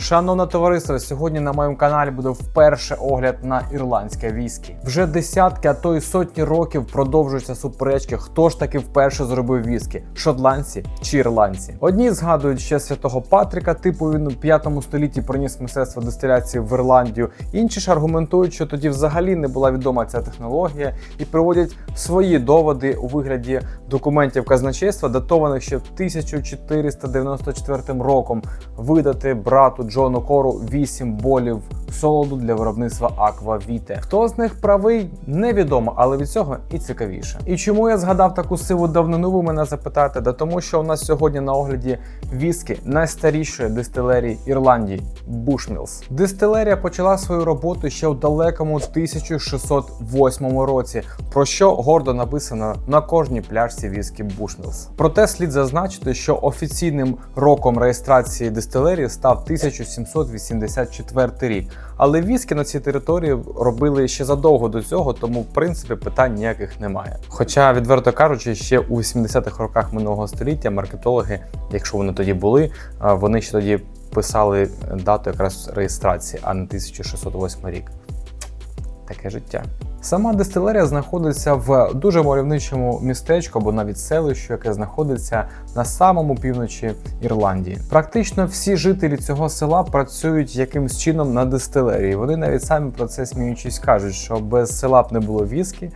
Шановне товариство, сьогодні на моєму каналі буде вперше огляд на ірландське віскі. Вже десятки, а то й сотні років продовжуються суперечки, хто ж таки вперше зробив віскі шотландці чи ірландці. Одні згадують ще святого Патріка, типу він у 5 столітті приніс мистецтво дистиляції в Ірландію. Інші ж аргументують, що тоді взагалі не була відома ця технологія, і приводять свої доводи у вигляді документів казначейства, датованих ще 1494 роком, видати брату Джону Кору 8 болів солоду для виробництва аквавіте. Хто з них правий, невідомо, але від цього і цікавіше. І чому я згадав таку сиву давнину, ви мене запитаєте? Да тому, що у нас сьогодні на огляді віскі найстарішої дистилерії Ірландії Bushmills. Дистилерія почала свою роботу ще у далекому 1608 році, про що гордо написано на кожній пляшці віскі Bushmills. Проте слід зазначити, що офіційним роком реєстрації дистилерії став 1784 рік. Але віскі на цій території робили ще задовго до цього, тому в принципі питань ніяких немає. Хоча, відверто кажучи, ще у 80-х роках минулого століття маркетологи, якщо вони тоді були, вони ще тоді писали дату якраз реєстрації, а не 1608 рік. Таке життя. Сама дистилерія знаходиться в дуже мальовничому містечку або навіть селищу, яке знаходиться на самому півночі Ірландії. Практично всі жителі цього села працюють якимсь чином на дистилерії. Вони навіть самі про це сміючись кажуть, що без села б не було віскі,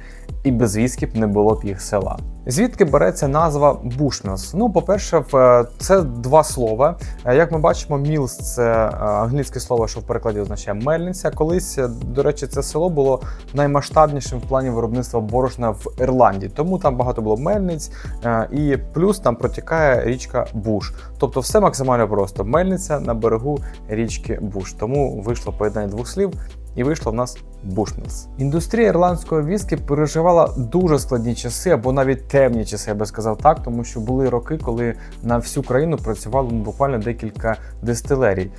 і без віскі б не було б їх села. Звідки береться назва Bushmills? Ну, по-перше, в- це два слова. Е, Як ми бачимо, Mills – це е, англійське слово, що в перекладі означає мельниця. Колись, е, до речі, це село було наймасштабнішим в плані виробництва борошна в Ірландії. Тому там багато було мельниць, е, і плюс там протікає річка Буш. Тобто все максимально просто. Мельниця на берегу річки Буш. Тому вийшло поєднання двох слів. І вийшло в нас Bushmills. Індустрія ірландського віскі переживала дуже складні часи, або навіть темні часи, я би сказав так, тому що були роки, коли на всю країну працювало ну, буквально декілька дистилерій.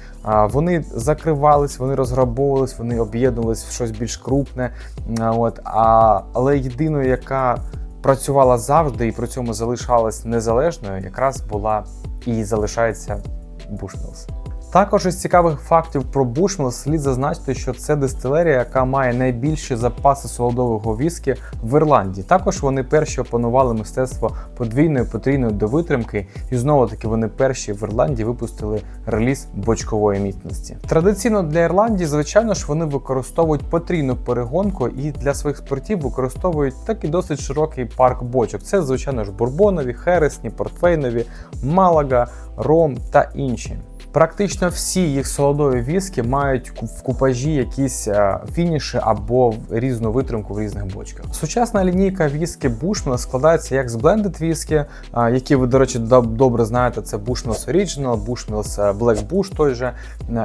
Вони закривались, вони розграбовувались, вони об'єднувались в щось більш крупне. От а але єдиною, яка працювала завжди і при цьому залишалась незалежною, якраз була і залишається Bushmills. Також із цікавих фактів про Bushmill слід зазначити, що це дистилерія, яка має найбільші запаси солодового віскі в Ірландії. Також вони перші опанували мистецтво подвійної потрійної довитримки, і знову таки вони перші в Ірландії випустили реліз бочкової міцності. Традиційно для Ірландії, звичайно ж, вони використовують потрійну перегонку і для своїх спиртів використовують такий досить широкий парк бочок. Це, звичайно ж, бурбонові, хересні, портвейнові, малага, ром та інші. Практично всі їх солодові віскі мають в купажі якісь е, фініші або різну витримку в різних бочках. Сучасна лінійка віскі Bushmill складається як з блендед віскі, е, які ви, до речі, доб- добре знаєте. Це Bushmills Original, Bushmills е, Black Bush той же.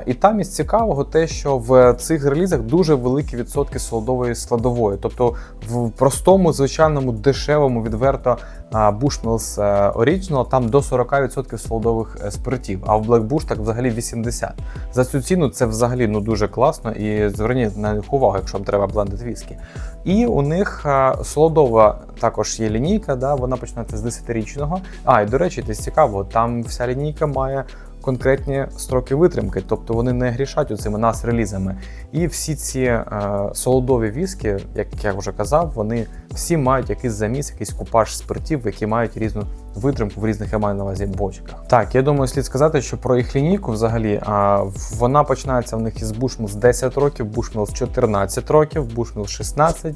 І там із цікавого те, що в цих релізах дуже великі відсотки солодової складової. Тобто в простому, звичайному, дешевому, відверто Bushmills е, Original там до 40% солодових е, спиртів, а в Black Bush так взагалі 80%. За цю ціну це взагалі ну дуже класно і зверніть на них увагу, якщо вам треба блендед віскі. І у них солодова також є лінійка, да, вона починається з 10-річного. А, і до речі, це цікаво, там вся лінійка має конкретні строки витримки, тобто вони не грішать оцими нас релізами. І всі ці е, солодові віскі, як я вже казав, вони всі мають якийсь заміс, якийсь купаж спиртів, які мають різну витримку в різних я маю на увазі бочках. Так, я думаю, слід сказати, що про їх лінійку взагалі а, вона починається в них із Bushmills 10 років, Bushmills 14 років, Bushmills 16,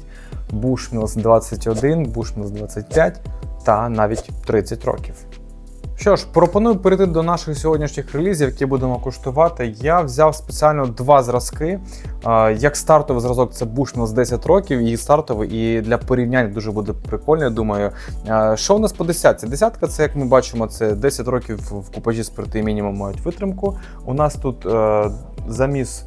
Bushmills 21, Bushmills 25 та навіть 30 років. Що ж, пропоную перейти до наших сьогоднішніх релізів, які будемо куштувати. Я взяв спеціально два зразки. Як стартовий зразок, це Bushmills 10 років, і стартовий, і для порівняння дуже буде прикольно, я думаю. Що у нас по десятці? Десятка, це як ми бачимо, це 10 років в купажі спирти мінімум мають витримку. У нас тут е, заміс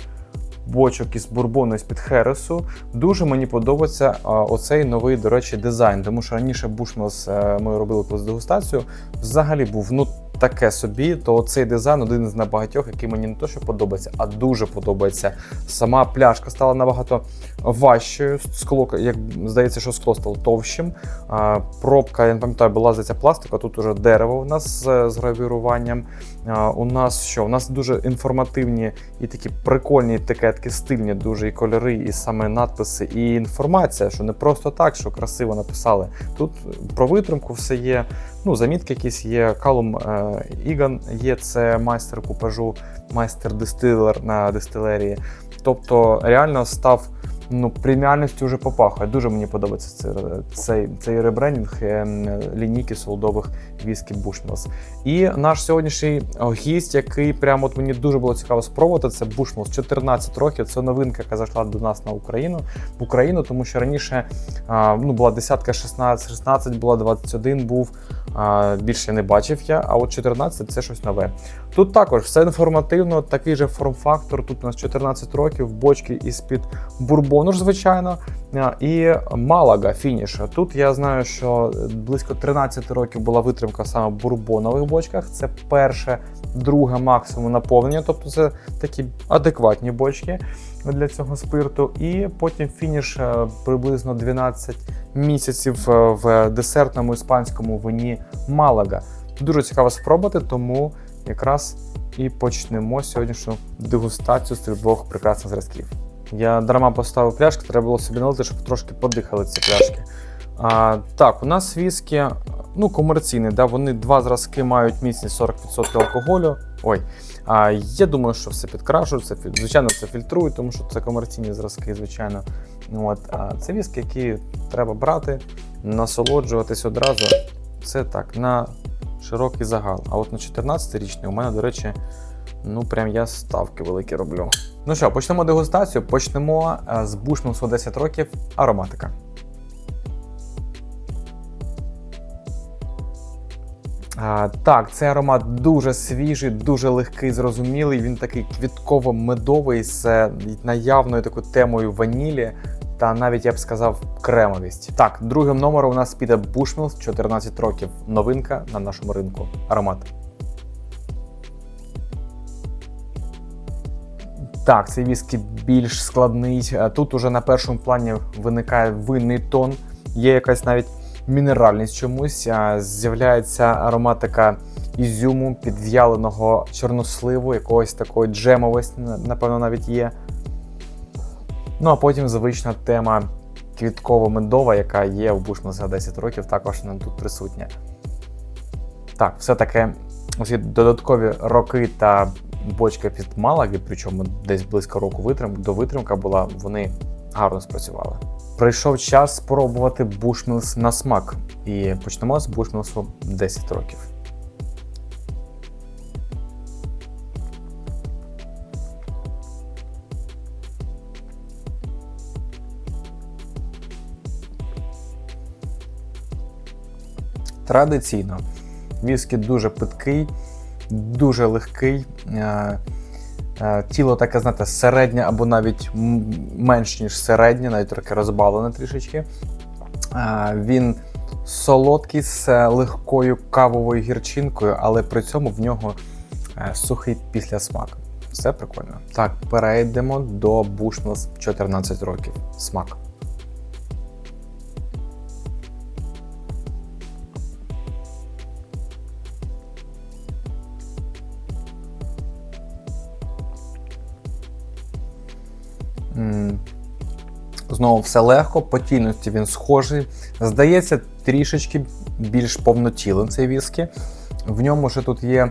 бочок із бурбону з під Хересу. Дуже мені подобається оцей новий, до речі, дизайн, тому що раніше Bushmills е, ми робили колись дегустацію. Взагалі був ну таке собі, то цей дизайн один із небагатьох, який мені не то, що подобається, а дуже подобається. Сама пляшка стала набагато важчою. Скло, як здається, що скло стало товщим. А, Пробка, я не пам'ятаю, була здається пластик, а тут уже дерево у нас з, з гравіруванням. А, У нас що? У нас дуже інформативні і такі прикольні етикетки, стильні, дуже і кольори, і саме надписи, і інформація, що не просто так, що красиво написали. Тут про витримку все є. Ну, замітки якісь є. Калум е, Іган є, це майстер купажу, майстер дистилер на дистилерії. Тобто реально став ну, преміальністю вже попахує. Дуже мені подобається цей, цей, цей ребрендінг е, лінійки солодових віскі Bushmills. І наш сьогоднішній гість, який прямо от мені дуже було цікаво спробувати, це Bushmills 14 років. Це новинка, яка зайшла до нас на Україну в Україну, тому що раніше ну, була десятка 16, 16, була 21, був. Більше не бачив я, а от 14 це щось нове. Тут також все інформативно, такий же форм-фактор. Тут у нас 14 років, бочки із-під бурбону ж, звичайно. І Малага фініш. Тут я знаю, що близько 13 років була витримка саме в бурбонових бочках. Це перше, друге максимум наповнення, тобто це такі адекватні бочки для цього спирту. І потім фініш е, приблизно 12 місяців е, в десертному іспанському вині Малага. Дуже цікаво спробувати, тому якраз і почнемо сьогоднішню дегустацію з двох прекрасних зразків. Я дарма поставив пляшки, треба було собі налити, щоб трошки подихали ці пляшки. А, так, у нас віскі ну, комерційний, да, вони два зразки мають міцність 40% алкоголю. Ой, а, я думаю, що все підкрашують, це, звичайно, це фільтрують, тому що це комерційні зразки, звичайно. От, а це віскі, які треба брати, насолоджуватись одразу. Це так, на широкий загал. А от на 14-річний у мене, до речі, ну прям я ставки великі роблю. Ну що, почнемо дегустацію. Почнемо е, з Bushmills 10 років ароматика. А, так, цей аромат дуже свіжий, дуже легкий, зрозумілий. Він такий квітково-медовий з е, наявною такою темою ванілі та навіть я б сказав кремовість. Так, другим номером у нас піде Bushmills 14 років. Новинка на нашому ринку. Аромат. Так, цей віскі більш складний. Е, Тут уже на першому плані виникає винний тон, є якась навіть мінеральність чомусь. З'являється ароматика ізюму, підв'яленого чорносливу, якогось такої джемовості, напевно, навіть є. Ну а потім звична тема квітково-медова, яка є в Bushmills за 10 років, також вона тут присутня. Так, все таке ось є додаткові роки та бочка під Малаги, причому десь близько року витрим, до витримка була, вони гарно спрацювали. Прийшов час спробувати Bushmills на смак. І почнемо з Bushmills 10 років. Традиційно віскі дуже питкий, дуже легкий. е, е, Тіло таке, знаєте, середнє або навіть менш ніж середнє, навіть трохи розбавлене трішечки. Е, Він солодкий з легкою кавовою гірчинкою, але при цьому в нього сухий післясмак. Все прикольно. Так, перейдемо до Bushmills 14 років. Смак. Знову все легко, по тільності він схожий. Здається, трішечки більш повнотілим цей віскі. В ньому ще тут є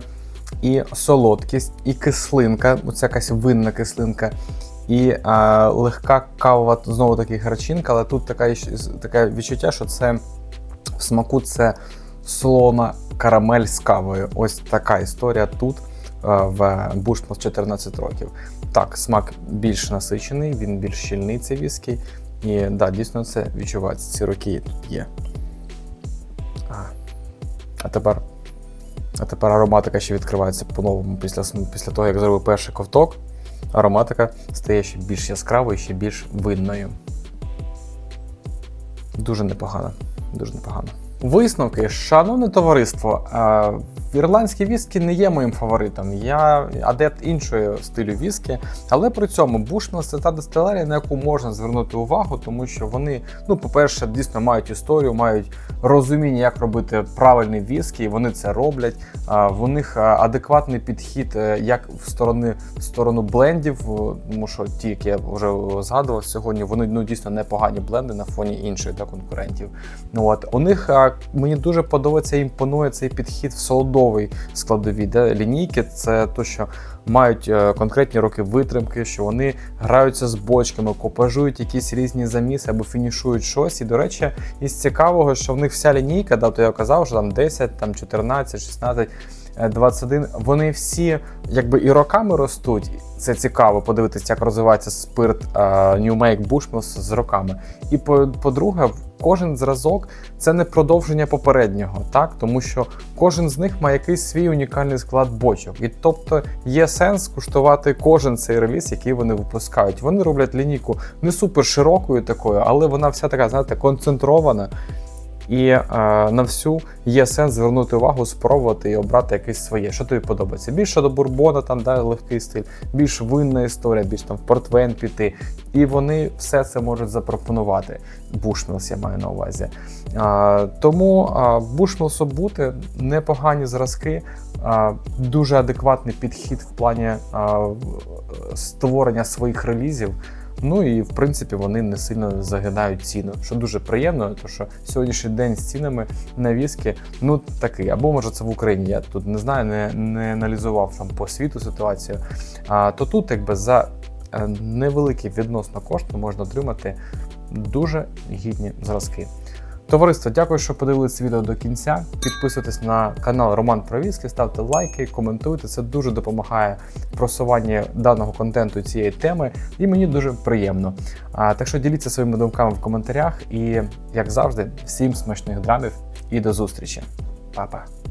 і солодкість, і кислинка, оця якась винна кислинка, і а, легка кавова, знову таки гарчинка, але тут така, таке відчуття, що це в смаку це солона карамель з кавою. Ось така історія тут в Bushmills 14 років. Так, смак більш насичений, він більш щільний цей віскі. І да, дійсно це відчувається. Ці роки тут є. А, а тепер. А тепер ароматика ще відкривається по-новому після, після того, як зробив перший ковток. Ароматика стає ще більш яскравою, ще більш винною. Дуже непогано. Дуже непогано. Висновки, шановне товариство, Ірландські віскі не є моїм фаворитом. Я адепт іншої стилю віскі, але при цьому Бушміл це та дистилерія, на яку можна звернути увагу, тому що вони, ну, по-перше, дійсно мають історію, мають розуміння, як робити правильний віскі, і вони це роблять. В них адекватний підхід е, як в сторони в сторону блендів, тому що ті, які я вже згадував сьогодні, вони ну дійсно непогані бленди на фоні інших да, конкурентів. Ну, От у них мені дуже подобається, імпонує цей підхід в солодовий складові, де лінійки це то, що мають е, конкретні роки витримки, що вони граються з бочками, копажують якісь різні заміси або фінішують щось. І, до речі, із цікавого, що в них вся лінійка, да, то я казав, що там 10, там 14, 16, е, 21, вони всі якби і роками ростуть. Це цікаво подивитися, як розвивається спирт е, New Make Bushmills з роками. І по- по-друге, кожен зразок це не продовження попереднього, так тому що кожен з них має якийсь свій унікальний склад бочок. І тобто є сенс куштувати кожен цей реліз, який вони випускають. Вони роблять лінійку не супер широкою такою, але вона вся така, знаєте, концентрована. І е, на всю є сенс звернути увагу, спробувати і обрати якесь своє. Що тобі подобається? Більше до бурбона, там да, легкий стиль, більш винна історія, більш там в портвейн піти. І вони все це можуть запропонувати. Бушмілс я маю на увазі. А, тому а, Бушмілсу бути непогані зразки, а, дуже адекватний підхід в плані а, в- створення своїх релізів. Ну і в принципі вони не сильно загинають ціну, що дуже приємно, тому що сьогоднішній день з цінами на віскі ну такий. Або може це в Україні. Я тут не знаю, не, не аналізував там по світу ситуацію. А то тут, якби за невеликі невеликий відносно кошти можна отримати дуже гідні зразки. Товариство, дякую, що подивилися відео до кінця. Підписуйтесь на канал Роман Провіски, ставте лайки, коментуйте. Це дуже допомагає просуванні даного контенту цієї теми, і мені дуже приємно. А, так що діліться своїми думками в коментарях. І як завжди, всім смачних драмів і до зустрічі. Па-па!